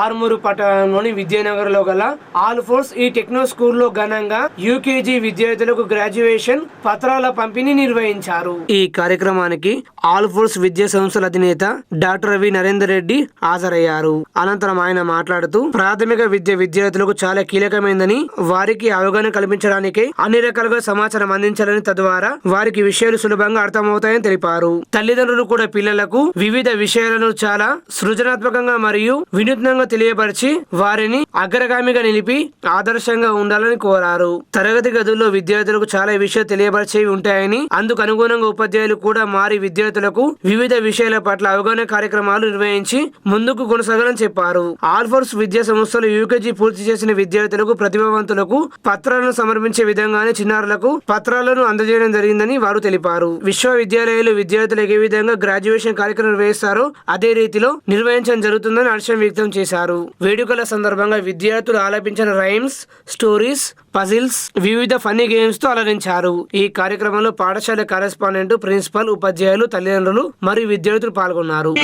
ఆర్మూరు పట్టణంలోని విద్యానగర్లో గల all force ఈ టెక్నో స్కూల్లో ఘనంగా యూకేజీ విద్యార్థులకు గ్రాడ్యుయేషన్ పత్రాల పంపిణీ నిర్వహించారు. ఈ కార్యక్రమానికి ఆల్ ఫోర్స్ విద్యా సంస్థల అధినేత డాక్టర్ రవి నరేందర్ రెడ్డి హాజరయ్యారు. అనంతరం ఆయన మాట్లాడుతూ ప్రాథమిక విద్య విద్యార్థులకు చాలా కీలకమైందని వారికి అవగాహన కల్పించడానికి అన్ని రకాలుగా సమాచారం అందించాలని తద్వారా వారికి విషయాలు సులభంగా అర్థమవుతాయని తెలిపారు. తల్లిదండ్రులు కూడా పిల్లలకు వివిధ విషయాలను చాలా సృజనాత్మకంగా మరియు వినూత్నంగా తెలియపరిచి వారిని అగ్రగామిగా నిలిపి ఆదర్శంగా ఉండాలని కోరారు. తరగతి గదుల్లో విద్యార్థులకు చాలా విషయాలు తెలియపరిచేవి ఉంటాయని అందుకు అనుగుణంగా ఉపాధ్యాయులు కూడా మారి విద్యార్థులకు వివిధ విషయాల పట్ల అవగాహన కార్యక్రమాలు నిర్వహించి ముందుకు కొనసాగాలని చెప్పారు. ఆల్ఫోర్స్ విద్యా సంస్థలు యూకేజీ పూర్తి చేసిన విద్యార్థులకు ప్రతిభావంతులకు పత్రాలను సమర్పించే విధంగానే చిన్నారులకు పత్రాలను అందజేయడం జరిగిందని వారు తెలిపారు. విశ్వవిద్యాలయాలు విద్యార్థులకు ఏ విధంగా గ్రాడ్యుయేషన్ కార్యక్రమం నిర్వహిస్తారో అదే రీతిలో నిర్వహించడం జరుగుతుందని హర్షం వ్యక్తం చేశారు. చేశారు. వేడుకల సందర్భంగా విద్యార్థులు ఆలపించిన రైమ్స్ స్టోరీస్ పజిల్స్ వివిధ ఫన్నీ గేమ్స్తో అలరించారు. ఈ కార్యక్రమంలో పాఠశాల కరెస్పాండెంట్ ప్రిన్సిపల్ ఉపాధ్యాయులు తల్లిదండ్రులు మరియు విద్యార్థులు పాల్గొన్నారు.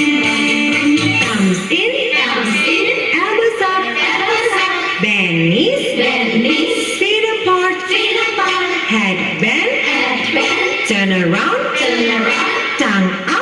Turn around, turn around, tongue out.